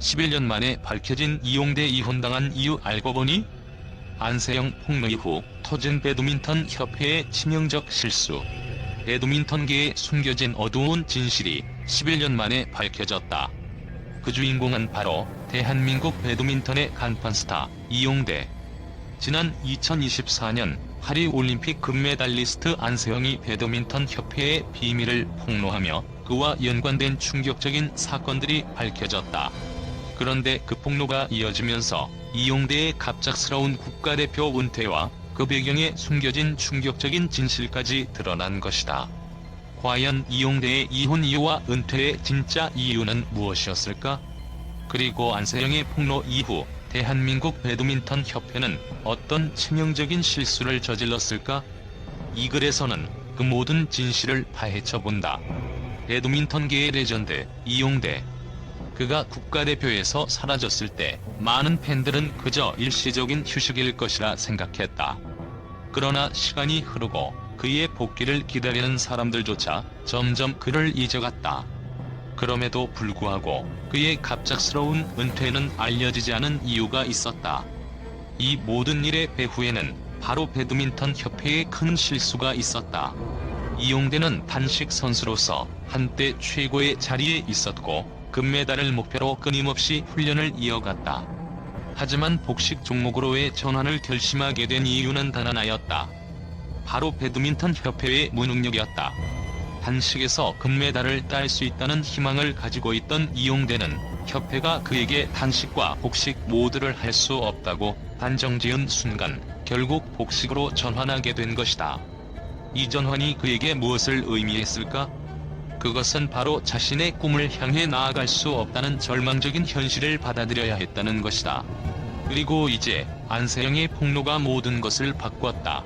11년 만에 밝혀진 이용대 이혼당한 이유 알고 보니? 안세영 폭로 이후 터진 배드민턴 협회의 치명적 실수. 배드민턴계에 숨겨진 어두운 진실이 11년 만에 밝혀졌다. 그 주인공은 바로 대한민국 배드민턴의 간판 스타 이용대. 지난 2024년 파리 올림픽 금메달리스트 안세영이 배드민턴 협회의 비밀을 폭로하며 그와 연관된 충격적인 사건들이 밝혀졌다. 그런데 그 폭로가 이어지면서 이용대의 갑작스러운 국가대표 은퇴와 그 배경에 숨겨진 충격적인 진실까지 드러난 것이다. 과연 이용대의 이혼 이유와 은퇴의 진짜 이유는 무엇이었을까? 그리고 안세영의 폭로 이후 대한민국 배드민턴 협회는 어떤 치명적인 실수를 저질렀을까? 이 글에서는 그 모든 진실을 파헤쳐 본다. 배드민턴계의 레전드 이용대 그가 국가대표에서 사라졌을 때 많은 팬들은 그저 일시적인 휴식일 것이라 생각했다. 그러나 시간이 흐르고 그의 복귀를 기다리는 사람들조차 점점 그를 잊어갔다. 그럼에도 불구하고 그의 갑작스러운 은퇴는 알려지지 않은 이유가 있었다. 이 모든 일의 배후에는 바로 배드민턴 협회의 큰 실수가 있었다. 이용대는 단식 선수로서 한때 최고의 자리에 있었고 금메달을 목표로 끊임없이 훈련을 이어갔다. 하지만 복식 종목으로의 전환을 결심하게 된 이유는 단 하나였다. 바로 배드민턴 협회의 무능력이었다. 단식에서 금메달을 딸 수 있다는 희망을 가지고 있던 이용대는 협회가 그에게 단식과 복식 모두를 할 수 없다고 단정 지은 순간 결국 복식으로 전환하게 된 것이다. 이 전환이 그에게 무엇을 의미했을까? 그것은 바로 자신의 꿈을 향해 나아갈 수 없다는 절망적인 현실을 받아들여야 했다는 것이다. 그리고 이제 안세영의 폭로가 모든 것을 바꿨다.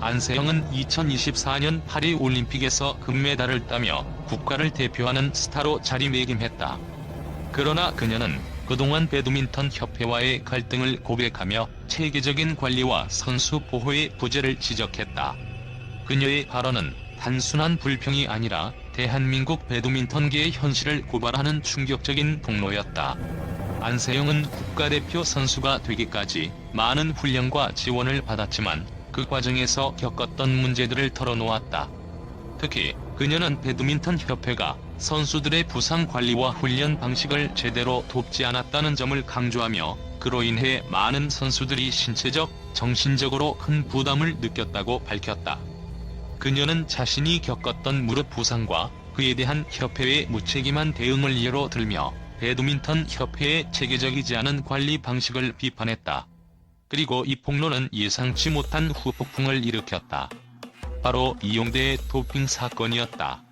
안세영은 2024년 파리 올림픽에서 금메달을 따며 국가를 대표하는 스타로 자리매김했다. 그러나 그녀는 그동안 배드민턴 협회와의 갈등을 고백하며 체계적인 관리와 선수 보호의 부재를 지적했다. 그녀의 발언은 단순한 불평이 아니라 대한민국 배드민턴계의 현실을 고발하는 충격적인 폭로였다. 안세영은 국가대표 선수가 되기까지 많은 훈련과 지원을 받았지만 그 과정에서 겪었던 문제들을 털어놓았다. 특히 그녀는 배드민턴 협회가 선수들의 부상 관리와 훈련 방식을 제대로 돕지 않았다는 점을 강조하며 그로 인해 많은 선수들이 신체적, 정신적으로 큰 부담을 느꼈다고 밝혔다. 그녀는 자신이 겪었던 무릎 부상과 그에 대한 협회의 무책임한 대응을 예로 들며 배드민턴 협회의 체계적이지 않은 관리 방식을 비판했다. 그리고 이 폭로는 예상치 못한 후폭풍을 일으켰다. 바로 이용대의 도핑 사건이었다.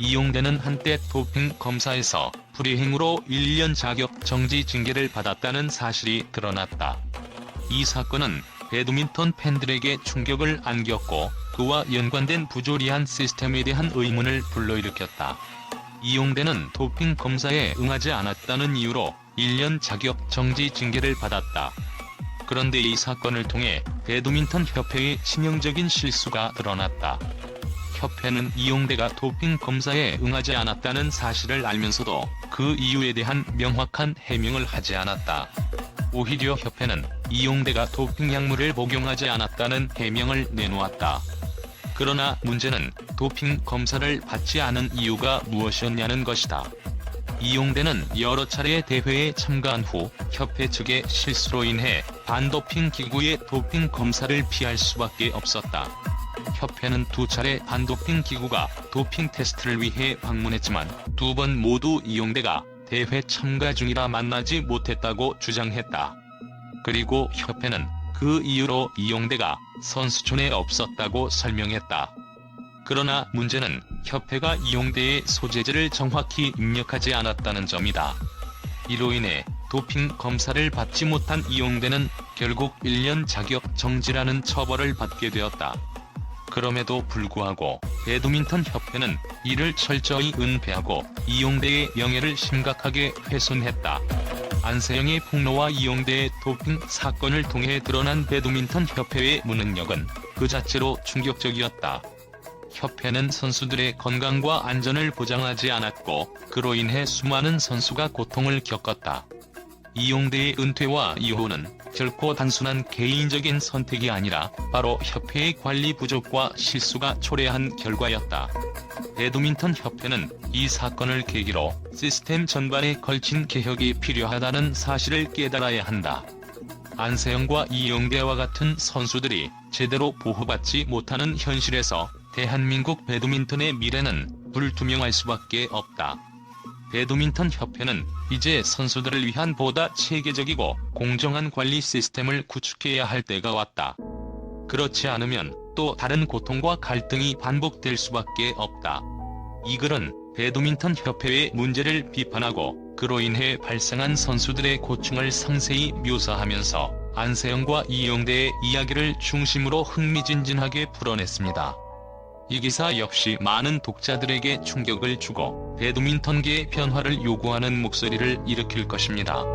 이용대는 한때 도핑 검사에서 불이행으로 1년 자격 정지 징계를 받았다는 사실이 드러났다. 이 사건은 배드민턴 팬들에게 충격을 안겼고 그와 연관된 부조리한 시스템에 대한 의문을 불러일으켰다. 이용대는 도핑 검사에 응하지 않았다는 이유로 1년 자격 정지 징계를 받았다. 그런데 이 사건을 통해 배드민턴 협회의 치명적인 실수가 드러났다. 협회는 이용대가 도핑 검사에 응하지 않았다는 사실을 알면서도 그 이유에 대한 명확한 해명을 하지 않았다. 오히려 협회는 이용대가 도핑 약물을 복용하지 않았다는 해명을 내놓았다. 그러나 문제는 도핑 검사를 받지 않은 이유가 무엇이었냐는 것이다. 이용대는 여러 차례 대회에 참가한 후 협회 측의 실수로 인해 반도핑 기구의 도핑 검사를 피할 수밖에 없었다. 협회는 두 차례 반도핑 기구가 도핑 테스트를 위해 방문했지만 두 번 모두 이용대가 대회 참가 중이라 만나지 못했다고 주장했다. 그리고 협회는 그 이유로 이용대가 선수촌에 없었다고 설명했다. 그러나 문제는 협회가 이용대의 소재지를 정확히 입력하지 않았다는 점이다. 이로 인해 도핑 검사를 받지 못한 이용대는 결국 1년 자격 정지라는 처벌을 받게 되었다. 그럼에도 불구하고 배드민턴 협회는 이를 철저히 은폐하고 이용대의 명예를 심각하게 훼손했다. 안세영의 폭로와 이용대의 도핑 사건을 통해 드러난 배드민턴 협회의 무능력은 그 자체로 충격적이었다. 협회는 선수들의 건강과 안전을 보장하지 않았고 그로 인해 수많은 선수가 고통을 겪었다. 이용대의 은퇴와 이후는 결코 단순한 개인적인 선택이 아니라 바로 협회의 관리 부족과 실수가 초래한 결과였다. 배드민턴 협회는 이 사건을 계기로 시스템 전반에 걸친 개혁이 필요하다는 사실을 깨달아야 한다. 안세영과 이영대와 같은 선수들이 제대로 보호받지 못하는 현실에서 대한민국 배드민턴의 미래는 불투명할 수밖에 없다. 배드민턴 협회는 이제 선수들을 위한 보다 체계적이고 공정한 관리 시스템을 구축해야 할 때가 왔다. 그렇지 않으면 또 다른 고통과 갈등이 반복될 수밖에 없다. 이 글은 배드민턴 협회의 문제를 비판하고 그로 인해 발생한 선수들의 고충을 상세히 묘사하면서 안세영과 이영대의 이야기를 중심으로 흥미진진하게 풀어냈습니다. 이 기사 역시 많은 독자들에게 충격을 주고 배드민턴계의 변화를 요구하는 목소리를 일으킬 것입니다.